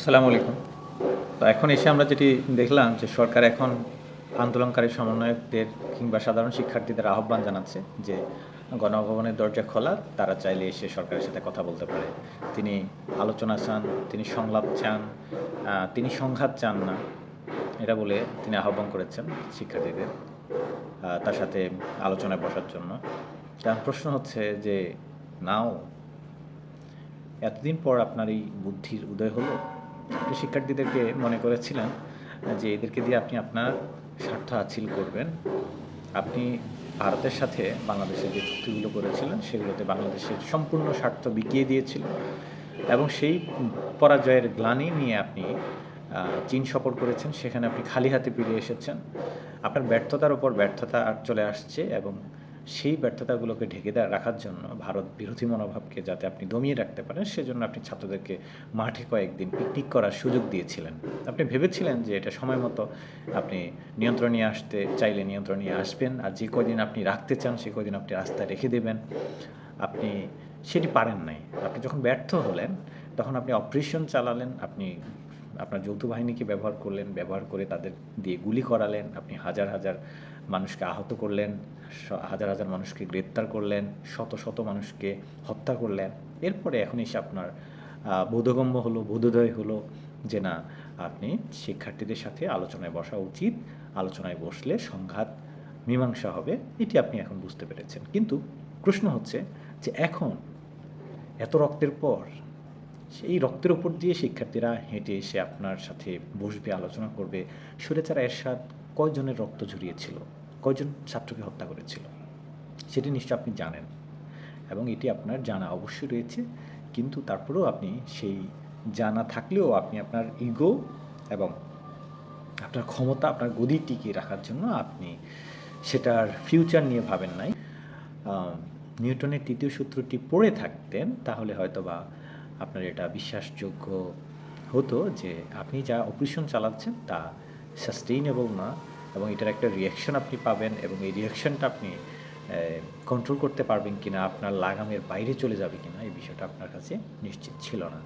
আসসালামু আলাইকুম। তো এখন এসে আমরা যেটি দেখলাম যে সরকার এখন আন্দোলনকারী সমন্বয়কদের কিংবা সাধারণ শিক্ষার্থীদের আহ্বান জানাচ্ছে যে গণভবনের দরজা খোলা, তারা চাইলে এসে সরকারের সাথে কথা বলতে পারে। তিনি আলোচনা চান, তিনি সংলাপ চান তিনি সংঘাত চান না, এটা বলে তিনি আহ্বান করেছেন শিক্ষার্থীদের তার সাথে আলোচনায় বসার জন্য। কারণ প্রশ্ন হচ্ছে যে, নাও, এতদিন পর আপনার এই বুদ্ধির উদয় হলো? শিক্ষার্থীদেরকে মনে করেছিলেন যে এদেরকে দিয়ে আপনি আপনার স্বার্থ হাসিল করবেন। আপনি ভারতের সাথে বাংলাদেশের যে চুক্তিগুলো করেছিলেন, সেগুলোতে বাংলাদেশের সম্পূর্ণ স্বার্থ বিকিয়ে দিয়েছিলেন এবং সেই পরাজয়ের গ্লানি নিয়ে আপনি চীন সফর করেছেন। সেখানে আপনি খালি হাতে ফিরে এসেছেন। আপনার ব্যর্থতার উপর ব্যর্থতা চলে আসছে এবং সেই ব্যর্থতাগুলোকে ঢেকে রাখার জন্য ভারত বিরোধী মনোভাবকে যাতে আপনি দমিয়ে রাখতে পারেন, সেজন্য আপনি ছাত্রদেরকে মাঠে কয়েকদিন পিকনিক করার সুযোগ দিয়েছিলেন। আপনি ভেবেছিলেন যে এটা সময় মতো আপনি নিয়ন্ত্রণে আসতে চাইলে নিয়ন্ত্রণে আসবেন, আর যে কদিন আপনি রাখতে চান, সে কদিন আপনি রাস্তায় রেখে দেবেন। আপনি সেটি পারেন নাই। আপনি যখন ব্যর্থ হলেন, তখন আপনি অপারেশন চালালেন, আপনি আপনার যৌথ বাহিনীকে ব্যবহার করলেন, ব্যবহার করে তাদের দিয়ে গুলি করালেন, আপনি হাজার হাজার মানুষকে আহত করলেন হাজার হাজার মানুষকে গ্রেপ্তার করলেন, শত শত মানুষকে হত্যা করলেন। এরপরে এখন এসে আপনার বোধগম্য হলো, বোধোদয় হলো যে না, আপনি শিক্ষার্থীদের সাথে আলোচনায় বসা উচিত, আলোচনায় বসলে সংঘাত, মীমাংসা হবে, এটি আপনি এখন বুঝতে পেরেছেন। কিন্তু প্রশ্ন হচ্ছে যে এখন এত রক্তের পর, সেই রক্তের উপর দিয়ে শিক্ষার্থীরা হেঁটে এসে আপনার সাথে বসবে, আলোচনা করবে সুরেচারা এরশাদ কয়জনের রক্ত ঝরিয়েছিল? কয়জন ছাত্রকে হত্যা করেছিল, সেটি নিশ্চয় আপনি জানেন এবং এটি আপনার জানা অবশ্যই রয়েছে, কিন্তু তারপরেও আপনি সেই জানা থাকলেও আপনি আপনার ইগো এবং আপনার ক্ষমতা, আপনার গদি টিকিয়ে রাখার জন্য আপনি সেটার ফিউচার নিয়ে ভাবেন নাই। নিউটনের তৃতীয় সূত্রটি পড়ে থাকতেন, তাহলে হয়তো বা আপনার এটা বিশ্বাসযোগ্য হতো যে আপনি যা অপারেশন চালাচ্ছেন তা সাস্টেইনেবল না। এবং এটার একটা রিয়াকশন আপনি পাবেন এবং এই রিয়াকশনটা আপনি কন্ট্রোল করতে পারবেন কিনা, আপনার লাগামের বাইরে চলে যাবে কিনা, এই বিষয়টা আপনার কাছে নিশ্চিত ছিল না।